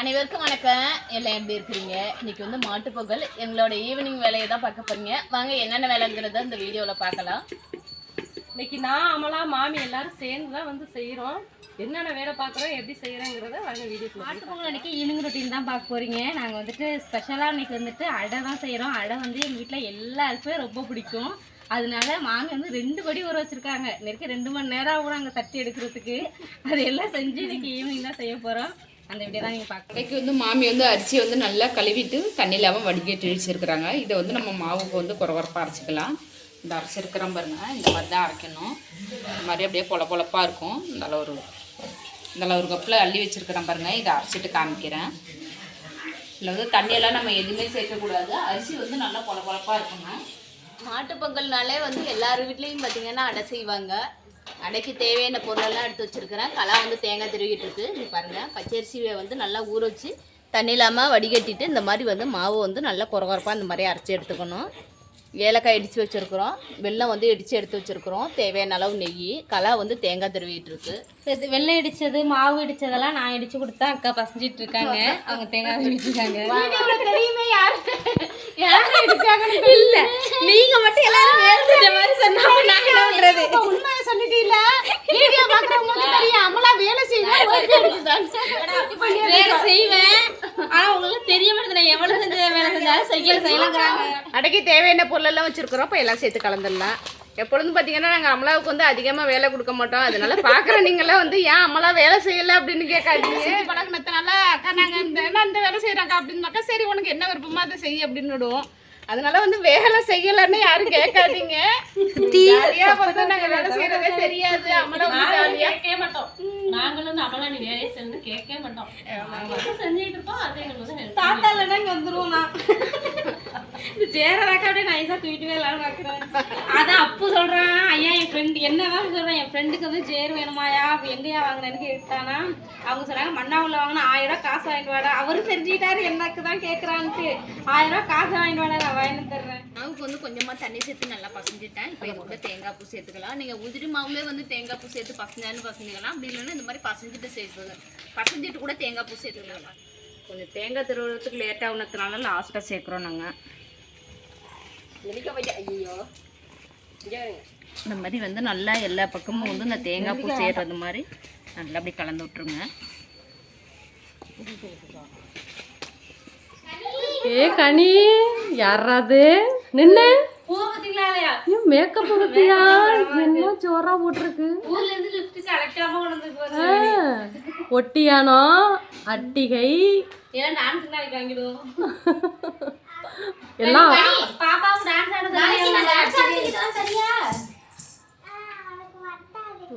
அனைவருக்கும் வணக்கம். எல்லாம் எப்படி இருக்கிறீங்க? இன்னைக்கு வந்து மாட்டுப் பொங்கல். எங்களோட ஈவினிங் வேலையை தான் பார்க்க போறீங்க. வாங்க என்னென்ன வேலைங்கிறத இந்த வீடியோவில் பார்க்கலாம். இன்னைக்கு நான் அமலா மாமி எல்லாரும் சேர்ந்து தான் வந்து செய்கிறோம் என்னென்ன வேலை பார்க்குறோம் எப்படி செய்கிறோங்கிறத வாங்க வீடியோக்குள்ள மாட்டு பொங்கல் அன்னைக்கு ஈவினிங் ரொட்டீன் தான் பார்க்க போறீங்க. நாங்கள் வந்துட்டு ஸ்பெஷலாக இன்னைக்கு வந்துட்டு அடை தான் செய்கிறோம் அடை வந்து எங்கள் வீட்டில் எல்லாருக்குமே ரொம்ப பிடிக்கும். அதனால மாமி வந்து ரெண்டு படி ஊற வச்சிருக்காங்க. நெருக்க ரெண்டு மணி நேரம் ஆகும் நாங்கள் தட்டி எடுக்கிறதுக்கு. அது எல்லாம் செஞ்சு இன்னைக்கு ஈவினிங் தான் செய்ய போகிறோம் அந்த வீடியோ தான் நீங்கள் பார்க்க வந்து மாமி வந்து அரிசியை வந்து நல்லா கழுவிட்டு தண்ணி இல்லாமல் வடிகட்டி வச்சுருக்குறாங்க. இதை வந்து நம்ம மாவுக்கு வந்து குறவரப்பாக அரைச்சிக்கலாம். இந்த அரைச்சிருக்கிறோம் பாருங்க இந்த மாதிரி தான் அரைக்கணும். இந்த மாதிரி அப்படியே பொல பொலப்பாக இருக்கும். இந்த அளவு ஒரு இந்த அளவு ஒரு கப்பில் அள்ளி வச்சுருக்கிறேன் பாருங்க. இதை அரைச்சிட்டு காமிக்கிறேன். இதில் வந்து தண்ணியெல்லாம் நம்ம எதுவுமே சேர்க்கக்கூடாது. அரிசி வந்து நல்லா பொல பொலப்பாக இருக்கணும் மாட்டுப் பொங்கல்னாலே வந்து எல்லார் வீட்லேயும் பார்த்தீங்கன்னா அடை செய்வாங்க. அடைக்கு தேவையான பொருளெல்லாம் எடுத்து வச்சிருக்கிறேன். களை வந்து தேங்காய் திருவிட்டு இருக்கு. இது பாருங்கள் பச்சரிசியை வந்து நல்லா ஊற வச்சு தண்ணி இல்லாமல் வடிகட்டிட்டு இந்த மாதிரி வந்து மாவு வந்து நல்லா குறகுறப்பாக இந்த மாதிரி அரைச்சி எடுத்துக்கணும். ஏலக்காய் இடித்து வச்சுருக்குறோம். வெல்லம் வந்து இடித்து எடுத்து வச்சுருக்குறோம். தேவையான அளவு நெய். களை வந்து தேங்காய் திருவிட்டு இருக்கு. இது வெள்ளை இடிச்சது மாவு இடிச்சதெல்லாம் நான் இடிச்சு கொடுத்தா அக்கா பசஞ்சிட்டு இருக்காங்க அவங்க தேங்காய் இடிச்சிருக்காங்க தெரியுமே யாரு? இல்ல நீங்க மட்டும் எல்லாரும் செஞ்ச மாதிரி சொன்னா பண்றது? உண்மையை சொல்லிட்டீல வீடியோ தெரியும். வேலை செய்வேன் வேலை செய்வேன். ஆனா உங்களுக்கு தெரிய மாட்டேங்குது. நான் எவ்வளவு செஞ்ச வேலை செஞ்சாலும் செய்யல செய்யலங்கிறாங்க. அடைக்கு தேவையான பொருளெல்லாம் வச்சிருக்கிறோம். இப்போ எல்லாம் சேர்த்து கலந்துடலாம். எப்பொழுதும் பார்த்தீங்கன்னா நாங்கள் அமலாவுக்கு வந்து அதிகமாக வேலை கொடுக்க மாட்டோம். அதனால பார்க்குற நீங்களாம் வந்து ஏன் அமலா வேலை செய்யலை? அப்படின்னு கேட்காதீங்க. பழகினத்தினால அக்கா நாங்கள் இந்த என்ன இந்த வேலை செய்கிறாங்க அப்படின்னாக்கா சரி உனக்கு என்ன விருப்பமோ அதை செய் அப்படின்னு விடுவோம் அதனால வந்து வேலை செய்யலைன்னு யாரும் கேட்காதீங்க. ஜாலியா வந்து நாங்கள் வேலை செய்யறதே தெரியாது. அமலா கேட்கவே மாட்டோம். நாங்களும் வந்து அமலா நீ வேலையை செஞ்சு கேட்கவே மாட்டோம். செஞ்சுட்டு இருப்போம் அதை எங்களுக்கு வந்து help தாத்தா இல்லைன்னா இங்க வந்துருவோம் நான் இந்த சேரராக்க அப்படியே நைஸா தூக்கிட்டு எல்லாரும் பாக்குறேன் அதான் அப்பு சொல்றான். ஐயா என் ஃப்ரெண்டு என்னதான் சொல்றேன். என் ஃப்ரெண்டுக்கு வந்து சேர் வேணுமாயா? எங்கயா வாங்கினேன்னு கேட்டானா? அவங்க சொன்னாங்க மண்ணாவுல வாங்கினா ஆயிரம் காசு வாங்கிட்டு வாடா. அவரு தெரிஞ்சுக்கிட்டாரு எனக்கு தான் கேக்குறான்ட்டு. ஆயிரம் காசு வாங்கிட்டு வாடா நான் வாங்கிட்டு தர்றேன் மாவுக்கு வந்து கொஞ்சமாக தண்ணி சேர்த்து நல்லா பசஞ்சிட்டேன். இப்போ இது கூட தேங்காய் பூ சேர்த்துக்கலாம்? நீங்கள் உதிரி மாவுலேயே வந்து தேங்காய் பூ சேர்த்து பசஞ்சாலும் பசஞ்சிக்கலாம். அப்படி இல்லைன்னா இந்த மாதிரி பசஞ்சிட்டு சேர்த்து பசஞ்சிட்டு கூட தேங்காய் பூ சேர்த்துக்கலாம். கொஞ்சம் தேங்காய் திருவுறதுக்கு லேட் ஆகுனதுனால லாஸ்ட்டாக சேர்க்குறோம் நாங்கள் இந்த மாதிரி வந்து நல்லா எல்லா பக்கமும் வந்து இந்த தேங்காய் பூ சேர்றது மாதிரி நல்லா அப்படி கலந்து விட்ருங்க ஏ கனி யாராது இல்லையா? மேக்கப் பத்தியா என்ன ஜோரா போட்டிருக்கு? ஒட்டியானோ? அட்டிகை. எல்லாம் பாப்பாவும் டான்ஸ் ஆடுறது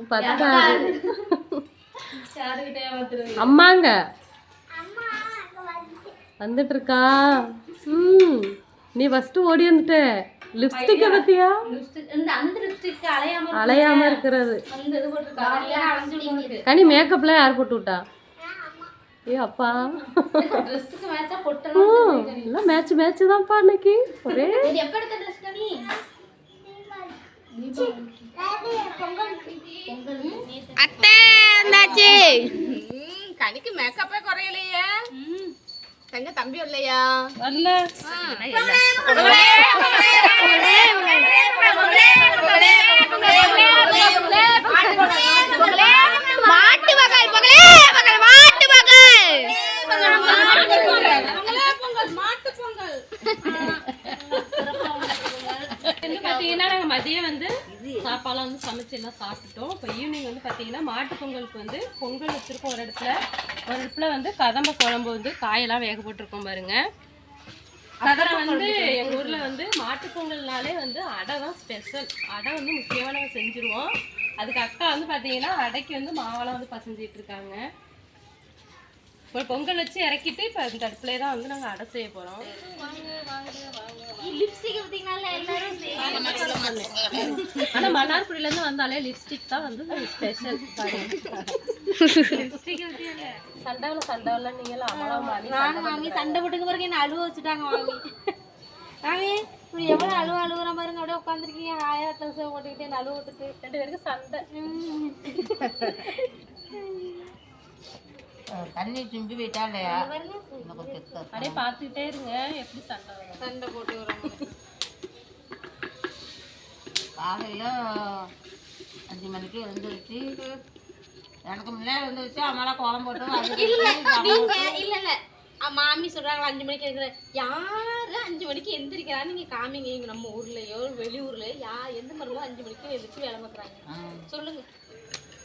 பத்தாது. அம்மாங்க. வந்துட்டு. இருக்கா ம். நீ ஃபர்ஸ்ட் ஓடி வந்துட்ட. லிப்ஸ்டிக்கை பத்தியா? லிப்ஸ்டிக் இந்த அந்த லிப்ஸ்டிக் அலையாம இருக்கு. அலையாம இருக்கிறது. கனி மேக்கப்ல யார் போட்டு விட்டா? ஏ அப்பா எல்லாம் மேட்ச் மேட்ச் தான்ப்பா இன்னைக்கு ஒரே இது எப்ப எடுத்த ட்ரெஸ் கனி அத்தை வந்தாச்சு கனிக்கு மேக்கப்பே குறையலையே தங்க தம்பி இல்லையா வரல மாட்டு மகள் மகளே மகள் மாட்டு மகள் வந்து பார்த்தீங்கன்னா நாங்கள் மதியம் வந்து சாப்பாடுலாம் வந்து சமைச்சு எல்லாம் சாப்பிட்டோம் இப்போ ஈவினிங் வந்து பார்த்தீங்கன்னா மாட்டு பொங்கலுக்கு வந்து பொங்கல் வச்சுருக்கோம் ஒரு இடத்துல. ஒரு இடத்துல வந்து கதம்ப குழம்பு வந்து காயெல்லாம் வேக போட்டிருக்கோம் பாருங்க. அப்புறம் வந்து எங்கள் ஊரில் வந்து மாட்டு பொங்கல்னாலே வந்து அடை தான் ஸ்பெஷல் அடை வந்து முக்கியமாக நாங்கள் செஞ்சுருவோம். அதுக்கு அக்கா வந்து பார்த்தீங்கன்னா அடைக்கு வந்து மாவெல்லாம் வந்து பசஞ்சிட்டு இருக்காங்க. ஒரு பொங்கல் வச்சு இறக்கிட்டு இப்போ இந்த அடுப்புலேயே தான் வந்து நாங்கள் அடை செய்ய போகிறோம் லிப்ஸ்டிக் பாத்தீங்களா எல்லாரும் ஆனா மன்னார்குடியில இருந்து வந்தாலே லிப்ஸ்டிக் தான் வந்து ஸ்பெஷல் சண்டாவில சண்டாவில நீங்களும் அமலாம் மாமி வாங்க மாமி சண்டை போட்டுக்க பிறகு என்ன அழுவ வச்சுட்டாங்க மாமி? மாமி இப்படி எவ்வளவு அழுவ அழுகுற பாருங்க. அப்படியே உட்காந்துருக்கீங்க ஆயா ட்ரெஸ் போட்டுக்கிட்டு அழுவ விட்டுட்டு. ரெண்டு பேருக்கு சண்டை. தண்ணி சும்பி போயிட்டா இல்லையா அப்படியே பார்த்துக்கிட்டே இருங்க. எப்படி சண்டை வரும்? சண்டை போட்டு வரோம் காலையில் அஞ்சு மணிக்கு எழுந்திருச்சு. எனக்கு முன்னே எழுந்திருச்சு அம்மால கோலம் போட்டு இல்ல மாமி சொல்றாங்க அஞ்சு மணிக்கு இருக்கிற யாரு அஞ்சு மணிக்கு எந்திரிக்கிறா நீங்க காமிங்க. இங்க நம்ம ஊர்லயோ வெளியூர்ல யா எந்த மருந்தும் அஞ்சு மணிக்கு எந்திரிச்சு வேலை பார்க்குறாங்க. சொல்லுங்க.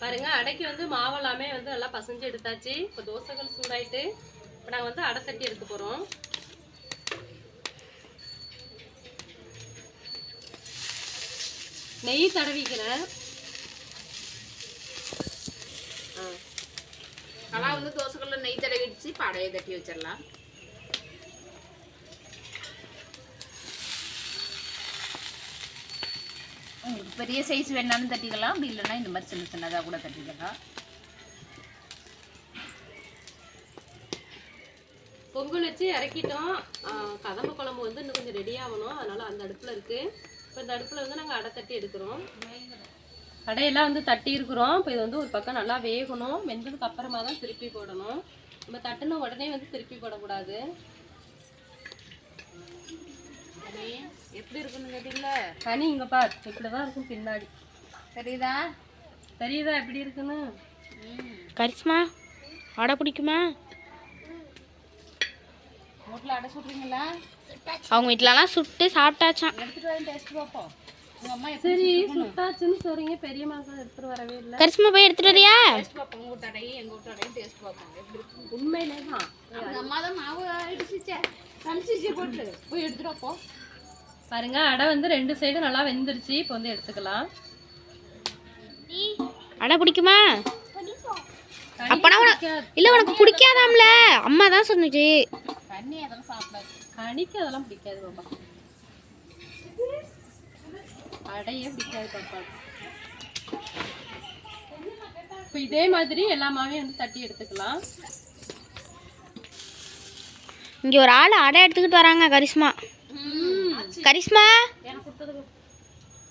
பாருங்க அடைக்கு வந்து மாவெல்லாமே வந்து நல்லா பசஞ்சு எடுத்தாச்சு. இப்போ தோசைகள் சூடாயிட்டு இப்போ நாங்கள் வந்து அடை தட்டி எடுக்க போகிறோம் நெய் தடவிக்கிறேன் ஆனால் வந்து தோசைக்குள்ள நெய் தடவிடுச்சு இப்போ அடையை தட்டி வச்சிடலாம். உங்களுக்கு பெரிய சைஸ் வேணாலும் தட்டிக்கலாம் அப்படி இல்லைன்னா இந்த மாதிரி சின்ன சின்னதாக கூட தட்டிக்கலாம் பொங்கல் வச்சு இறக்கிட்டோம். கதம்ப குழம்பு வந்து இன்னும் கொஞ்சம் ரெடி ஆகணும். அதனால அந்த அடுப்பில் இருக்கு. இப்போ இந்த அடுப்பில் வந்து நாங்கள் அடை தட்டி எடுக்கிறோம். அடையெல்லாம் வந்து தட்டி இருக்கிறோம். இப்போ இது வந்து ஒரு பக்கம் நல்லா வேகணும். வெந்ததுக்கு அப்புறமா தான் திருப்பி போடணும். நம்ம தட்டுன உடனே வந்து திருப்பி போடக்கூடாது. எப்படி இருக்குன்னு கேட்டீங்களா? கனி இங்க பார். இப்படி தான் இருக்கும் பின்னாடி. தெரியுதா? தெரியுதா எப்படி இருக்குன்னு? கரிஷ்மா அடை பிடிக்குமா? வீட்டில் அடை சுடுறீங்களா? அவங்க வீட்டிலலாம் சுட்டு சாப்பிட்டாச்சான் எடுத்துகிட்டு வந்து டேஸ்ட் பார்ப்போம். சரி சுட்டாச்சுன்னு சொல்றீங்க. பெரிய மாசம் எடுத்துட்டு வரவே இல்லை. கரிஷ்மா போய் எடுத்துட்டு வரியா? டேஸ்ட் பார்ப்போம் உங்கள் வீட்டு அடையும் எங்கள் வீட்டு அடையும் டேஸ்ட் பார்ப்போம். எப்படி இருக்கு உண்மையிலே தான் எங்கள் அம்மா தான் மாவு அடிச்சிச்சே போட்டு. போய் எடுத்துட்டு அப்போ பாருங்க அடை வந்து ரெண்டு சைடும் நல்லா வெந்துருச்சு. இப்போ வந்து எடுத்துக்கலாம். அடை பிடிக்குமா? அப்பனா உனக்கு. இல்ல உனக்கு பிடிக்காதாம்ல? அம்மா தான் சொன்னுச்சு. தண்ணி அதெல்லாம் சாப்பிடாது. கனிக்கு அதெல்லாம் பிடிக்காது பாப்பா. அடையே பிடிக்காது பாப்பா. இப்போ இதே மாதிரி எல்லா மாவையும் வந்து தட்டி எடுத்துக்கலாம். இங்க ஒரு ஆள் அடை எடுத்துக்கிட்டு வராங்க கரிஷ்மா. கரிஷ்மா?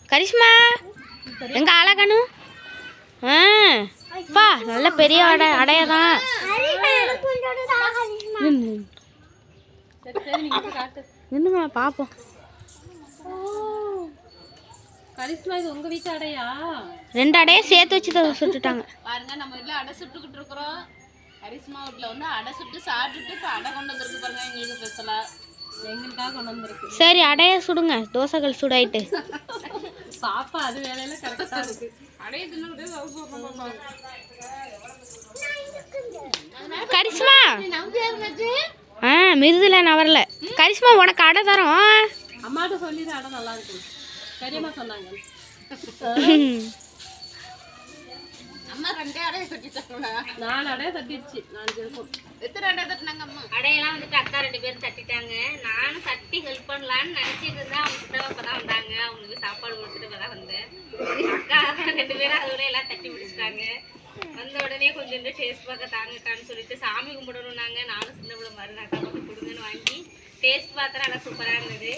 கரிஷ்மா? எங்க அழகனு ஆ. அப்பா நல்ல பெரிய அடை அடையதான் சரி சரி நீங்க போய் காட்டு நின்னுமா பாப்போம். கரிஷ்மா இது உங்க வீட்டு அடையா? ரெண்டு அடையை சேர்த்து வச்சு தான் சுட்டுட்டாங்க. பாருங்க நம்ம வீட்டில் அடை சுட்டுக்கிட்டு இருக்கிறோம். கரிஷ்மா வீட்டில் வந்து அடை சுட்டு சாப்பிட்டுட்டு இப்போ அடை கொண்டு வந்திருக்கு பாருங்க எங்களுக்கு ஸ்பெஷலாக எங்களுக்காக கொண்டு வந்திருக்கு. சரி அடைய சுடுங்க. தோசைகள் சூடாயிட்டு. பாப்பா அது வேலையில கரெக்டா இருக்கு. அடையை கரிஷ்மா. ஆ மிருதுல நான் வரல. கரிஷ்மா உனக்கு அடை தரோம். அம்மாட்ட சொல்லிடு அடை நல்லா இருக்கு. பெரியம்மா சொன்னாங்க. அம்மா ரெண்டே அடையை சுட்டிட்டாங்களா நாலு அடைய தட்டிடுச்சு நாலு பேருக்கும். எத்தனை அடை தட்டினாங்க அம்மா? அடையெல்லாம் வந்துட்டு அக்கா ரெண்டு பேரும் தட்டிட்டாங்க நானும் தட்டி ஹெல்ப் பண்ணலான்னு நினச்சிட்டு இருந்தேன். அவங்க கிட்ட இப்போ தான் வந்தாங்க அவங்களுக்கு சாப்பாடு கொடுத்துட்டு இப்போ தான் வந்தேன். அக்கா ரெண்டு பேரும் அதோட எல்லாம் தட்டி முடிச்சிட்டாங்க வந்த உடனே கொஞ்சம் டேஸ்ட் பார்க்க தாங்கக்கான்னு சொல்லிட்டு சாமி கும்பிடணும் நாங்கள் நானும் சின்ன பிள்ளை மாதிரி அக்கா மட்டும் கொடுங்கன்னு வாங்கி டேஸ்ட் பார்த்தா நல்லா சூப்பராக இருந்தது.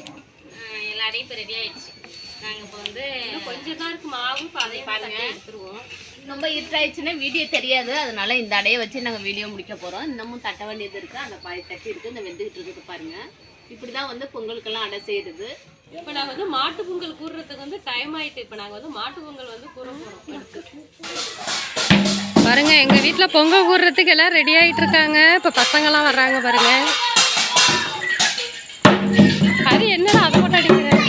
எல்லாரையும் இப்போ ரெடி ஆயிடுச்சு. நாங்கள் இப்போ வந்து கொஞ்சம் தான் இருக்கு மாவு இப்போ பாருங்க. தட்டி எடுத்துருவோம். ரொம்ப இருட்டாயிடுச்சுன்னா வீடியோ தெரியாது. அதனால இந்த அடையை வச்சு நாங்கள் வீடியோ முடிக்க போகிறோம் இன்னமும் தட்ட வேண்டியது இருக்குது அந்த பாய் தட்டி இருக்குது இந்த வெந்துகிட்டு இருக்குது பாருங்க. இப்படி தான் வந்து பொங்கலுக்கெல்லாம் அடை செய்கிறது இப்போ நாங்கள் வந்து மாட்டு பொங்கல் கூறுறதுக்கு வந்து டைம் ஆயிட்டு. இப்போ நாங்கள் வந்து மாட்டு பொங்கல் வந்து கூற போகிறோம் பாருங்க எங்க வீட்ல பொங்கல் கூறுறதுக்கு எல்லாம் ரெடி ஆயிட்டு இருக்காங்க. இப்ப பசங்கெல்லாம் வர்றாங்க பாருங்க. ஹரி என்னடா அதை மட்டும் அடிக்கிற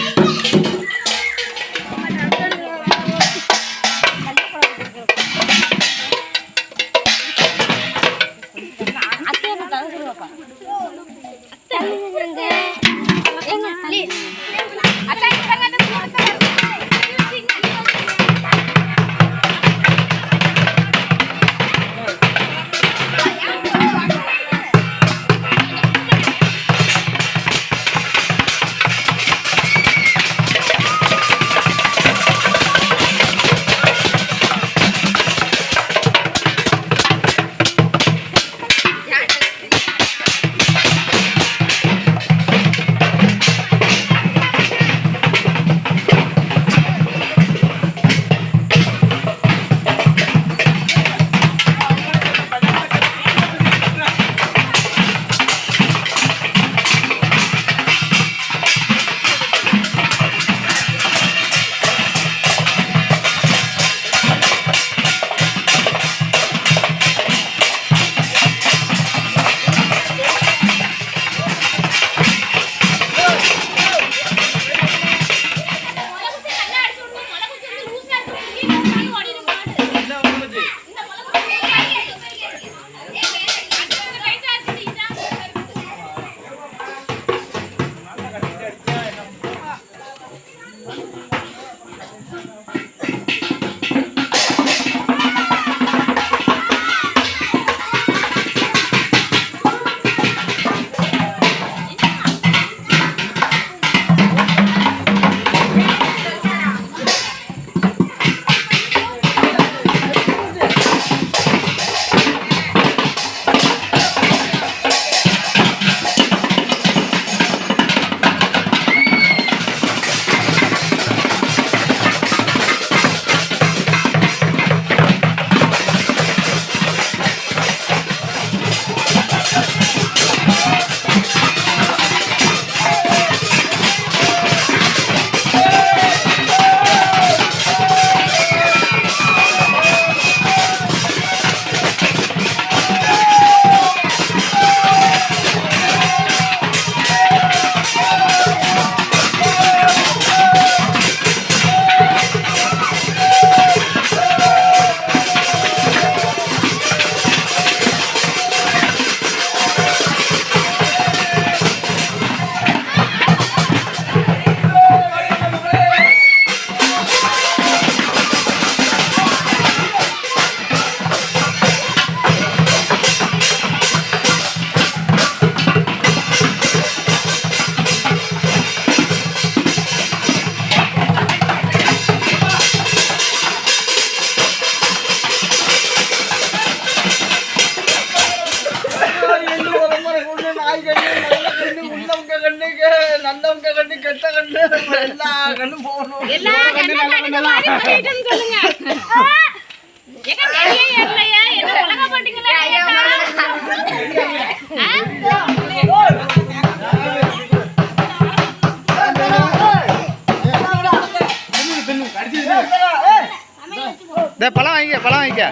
பழம் வாங்கிக்க பழம் வாங்கிக்க.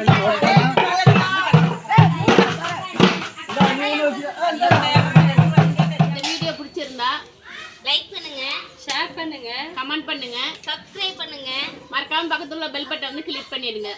இந்த வீடியோ பிடிச்சிருந்தா லைக் பண்ணுங்க ஷேர் பண்ணுங்க கமெண்ட் பண்ணுங்க. சப்ஸ்கிரைப் மறக்காம பக்கத்துல உள்ள பெல் பட்டன் வந்து கிளிக் பண்ணிடுங்க.